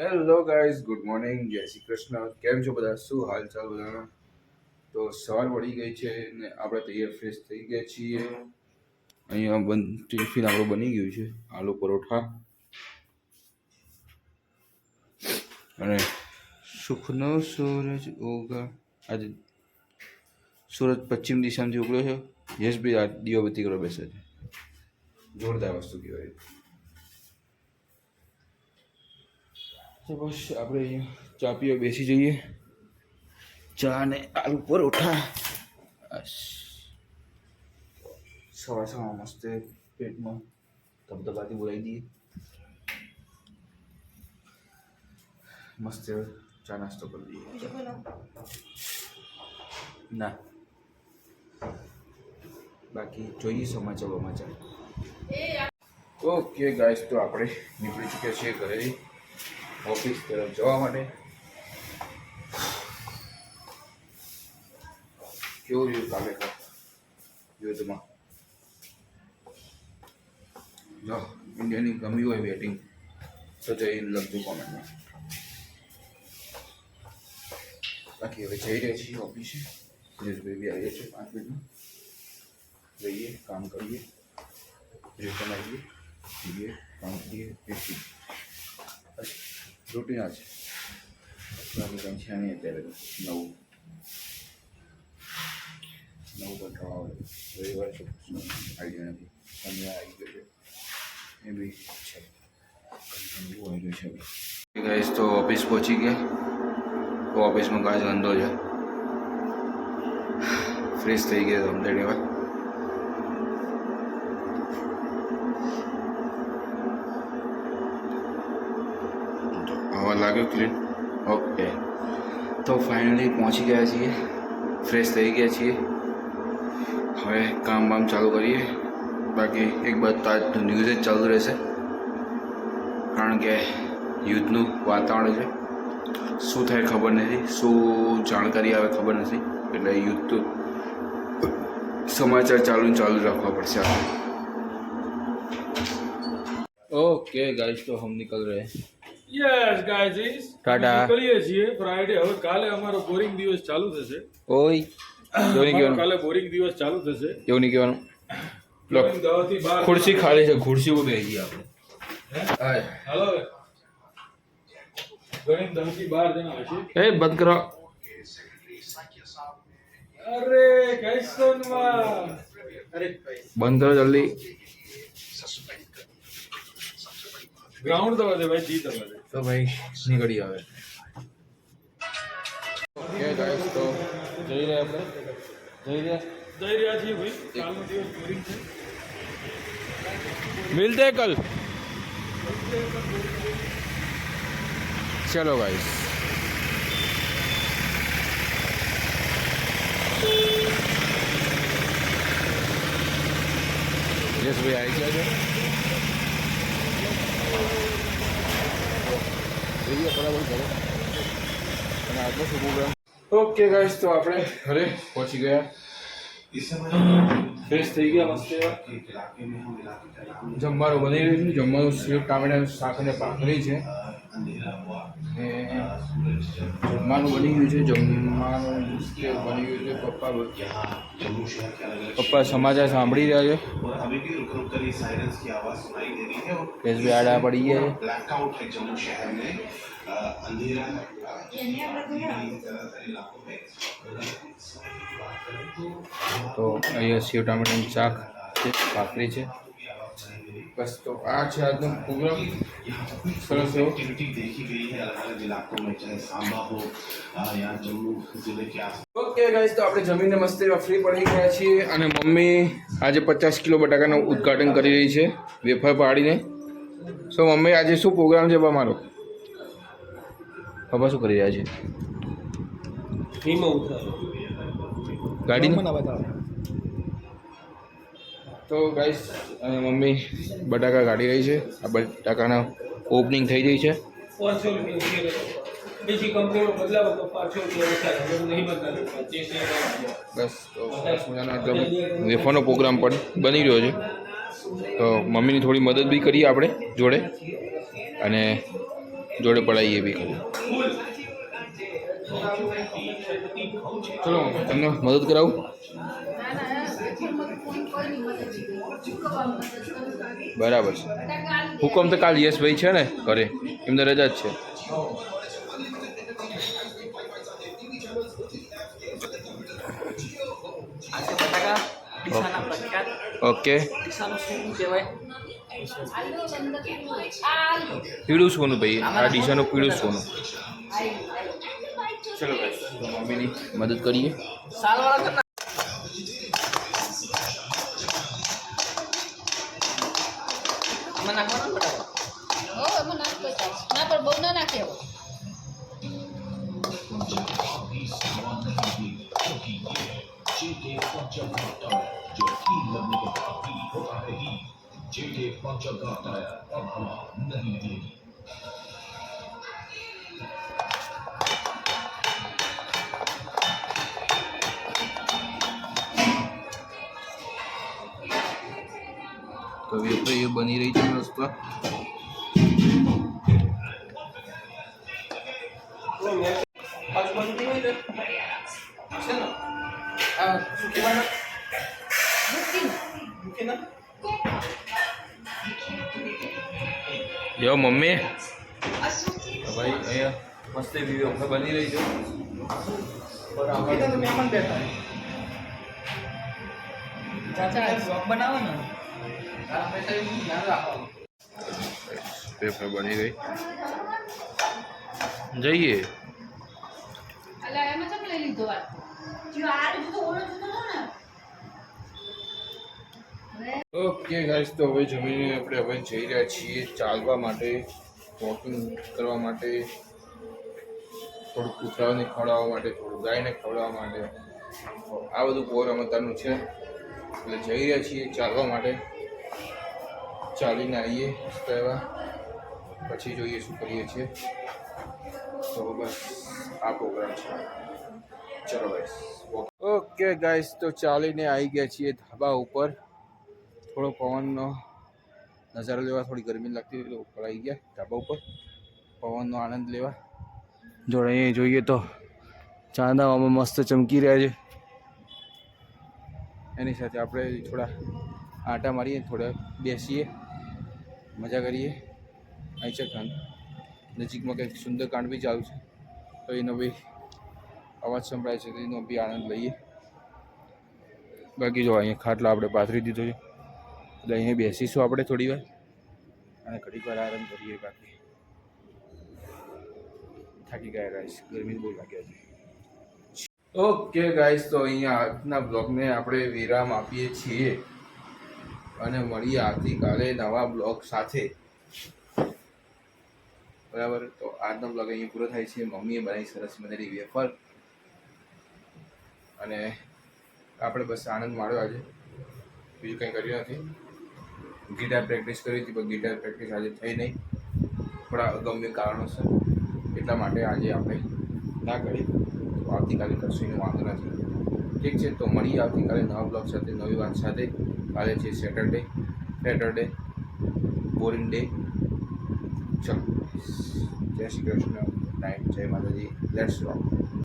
Hello guys good morning જય શ્રી કૃષ્ણ. કેમ છો બધા? શું હાલ ચાલ બધાના? તો સવાર પડી ગઈ છે ને આપણે તૈયાર ફ્રેશ થઈ ગયા છીએ. અહીંયા બન ટિફિન આપણું બની ગયું છે. આલુ પરોઠા. અને સુખનો સૂરજ ઉગા આજે સૂરજ પશ્ચિમ દિશામાંથી ઉગડ્યો છે. યશભાઈ આ દીવાબત્તી કરવા બેસે છે. જોરદાર વસ્તુ કહેવાય. તો બસ આપણે અહીંયા ચા પીવા બેસી જઈએ. ચા ને આલુ પરોઠા. સવાર સવાર મસ્ત પેટમાં ધબધબાથી બોલાવી દઈએ. મસ્ત ચા નાસ્તો કરી દઈએ. ના. બાકી જોઈએ સમાચાર સમાચાર ઓકે ગાઈસ તો આપણે નીકળી ચૂક્યા છીએ ઘરેથી. ઓફિસ તરફ જવા માટે. કેવું રહ્યું કામ? યુદ્ધમાં? જો, ઇન્ડિયાની ગમી હોય બેટિંગ તો જઈને લખજો કોમેન્ટમાં બાકી હવે જઈ રહ્યા છીએ ઓફિસે. જયેશભાઈ બી આવીએ છીએ પાંચ મિનિટમાં. જઈએ, કામ કરીએ. રિટર્ન આવીએ જઈએ, કામ કરીએ, બેસીએ. બસ રૂટીન આ છે બાકી કંઈ છે નહીં અત્યારે તો નવું નવું કંટાળો આવે રવિવાર છે આઈડિયા નથી શનિવાર આવી ગયો છે એ બી છે ઠંડુ આવી રહ્યું છે ગાઈસ તો ઓફિસ પહોંચી ગયા તો ઓફિસમાં કાચ ગંદો છે ફ્રેશ થઈ ગયા કમ્પ્લીટ એવા લાગ્યો ક્લીન ઓકે તો ફાઇનલી પહોંચી ગયા છીએ. ફ્રેશ થઈ ગયા છીએ. હવે કામ બામ ચાલુ કરીએ. બાકી એક બાદ તાજ ન્યૂઝ જ ચાલુ રહેશે. કારણ કે યુદ્ધનું વાતાવરણ છે. શું થાય ખબર નથી. શું જાણકારી આવે ખબર નથી. એટલે યુદ્ધ તો સમાચાર ચાલુ ચાલુ રાખવા પડશે ઓકે ओके તો હમ हम निकल યસ ગાઈઝ ટાટા. કરીએ છીએ ફ્રાઈડે હવે કાલે અમારો બોરિંગ દિવસ ચાલુ થશે. ઓય જોની કેવાનું કાલે બોરિંગ દિવસ ચાલુ થશે. એવું નહીં કહેવાનું લો ખુરશી ખાલી છે ખુરશી ઉપર બેસી ગયા આપણે. હાલો બાર જણા હશે. એ બંધ કરો. અરે કૈસોનમાં અરે બંધ કરો જલ્દી. ગ્રાઉન્ડ દવા દે ભાઈ જી દવા દે તો ભાઈ નીકળી આવે ઓકે ગાઈસ તો જઈ રહ્યા આપણે જઈ રહ્યા જઈ રહ્યા છીએ ભાઈ કાલનો દિવસ બોરિંગ છે मिलते हैं कल चलो गाइस यस भाई आई क्या જોઈએ બરાબર ઘરે અને આજનો શુભ ઓકે ગાઈસ તો આપણે ઘરે પહોંચી ગયા. ફ્રેશ થઈ ગયા જમવાનું બની રહ્યું છે જમવાનું સેવ ટામેટા શાક અને ભાખરી છે જમવાનું બની ગયું છે જમવાનું મુશ્કેલ બની ગયું છે પપ્પા પપ્પા સમાચાર સાંભળી રહ્યા છે કેસ આડા પડી ગયા છે તો અહીંયા સેવ ટામેટાની શાક છે, ભાખરી છે. બસ, તો આ છે આજનો પ્રોગ્રામ. સરસ એવો. ઓકે ગાઈસ તો આપણે જમીનને મસ્ત એવા ફ્રી પડી ગયા છીએ અને મમ્મી આજે પચાસ કિલો બટાકાનું ઉદઘાટન કરી રહી છે વેફર પાડીને. સો મમ્મી, આજે શું પ્રોગ્રામ છે મારો? પપ્પા શું કરી રહ્યા છે? ગાડીમાં તો ગાઈસ અને મમ્મી બટાકા કાઢી રહી છે. આ બટાકાના ઓપનિંગ થઈ ગઈ છે. બસ તો વેફરનો પ્રોગ્રામ પણ બની રહ્યો છે. તો મમ્મીની થોડી મદદ બી કરીએ આપણે જોડે. અને જોડે પડાવીએ બી. ચલો તમને મદદ કરાવું બરાબર છે હુકમ તો કાલ યશભાઈ છે ને ઘરે એમને રજા જ છે આજે બટાકા ડીસાના પ્રખ્યાત ઓકે ડીસાનું શું કહેવાય પીળું સોનું ભાઈ આ ડીશાનું પીળું સોનું ચલો guys, તો મમ્મીની મદદ કરીએ સાલવાળા કરના આમાં નાખવાના બટાકા હો એમાં નાખતો તો વેફર એ બની રહી છે જો મમ્મી. ભાઈ અહીંયા મસ્ત એવી બની રહી છે. મહેમાન બેઠા. ચાચા બ્લોગ બનાવો ને. વેફર બની ગઈ. જઈએ. ઓકે ગાઈસ તો હવે જમીને આપણે હવે જઈ રહ્યા છીએ ચાલવા માટે વોકિંગ કરવા માટે થોડું કૂતરાઓને ખવડાવવા માટે થોડું ગાયને ખવડાવવા માટે. આ બધું પ્રોગ્રામ અત્યારનું છે. એટલે જઈ રહ્યા છીએ ચાલવા માટે. ચાલીને આવીએ કહેવા પછી જોઈએ શું કરીએ છીએ. તો બસ, આ પ્રોગ્રામ છે. ચલો ગાઈસ ઓકે ગાઈસ તો ચાલીને આવી ગયા છીએ ધાબા ઉપર. થોડો પવનનો નજારો લેવા, થોડી ગરમી લાગતી એટલે ઉપર આવી ગયા ધાબા ઉપર. પવનનો આનંદ લેવા. જોડે જોઈએ તો ચાંદાવામાં મસ્ત ચમકી રહ્યા છે. એની સાથે આપણે થોડા આટા મારીએ, થોડા બેસીએ, મજા કરીએ. આઈચા નજીકમાં કંઈક સુંદર કાંડ બી ચાલુ છે. તો એનો બી અવાજ સંભળાય છે, તો એનો બી આનંદ લઈએ. બાકી જો અહીંયા ખાટલા આપણે પાથરી દીધો છે એટલે અહીંયા બેસીશું આપણે થોડી વાર અને ઘડીક વાર આરામ કરીએ બાકી. થાકી ગયા રાઈશ ગરમી બહુ લાગ્યા છે ઓકે ગાઈસ તો અહીંયા આજના બ્લોગને આપણે વિરામ આપીએ છીએ અને મળીએ આવતીકાલે નવા બ્લોગ સાથે. બરાબર? તો આજનો બ્લોગ અહીંયા પૂરો થાય છે. મમ્મીએ બનાવી સરસ મજાની વેફર અને આપણે બસ આનંદ માણ્યો આજે. બીજું કંઈ કર્યું નથી. ગિટાર પ્રેક્ટિસ કરી હતી, પણ ગિટાર પ્રેક્ટિસ આજે થઈ નહીં. થોડા અગમ્ય કારણોસર. એટલા માટે આજે આપણે ના કરી. તો આવતીકાલે એનો વાંધો નથી. ઠીક છે, તો મળીએ આવતીકાલે નવા બ્લોગ સાથે, નવી વાત સાથે. કાલે છે સેટરડે સેટરડે બોરિંગ ડે ચલો, જય શ્રી કૃષ્ણ. નાઇટ જય માતાજી. લેટ્સ રોક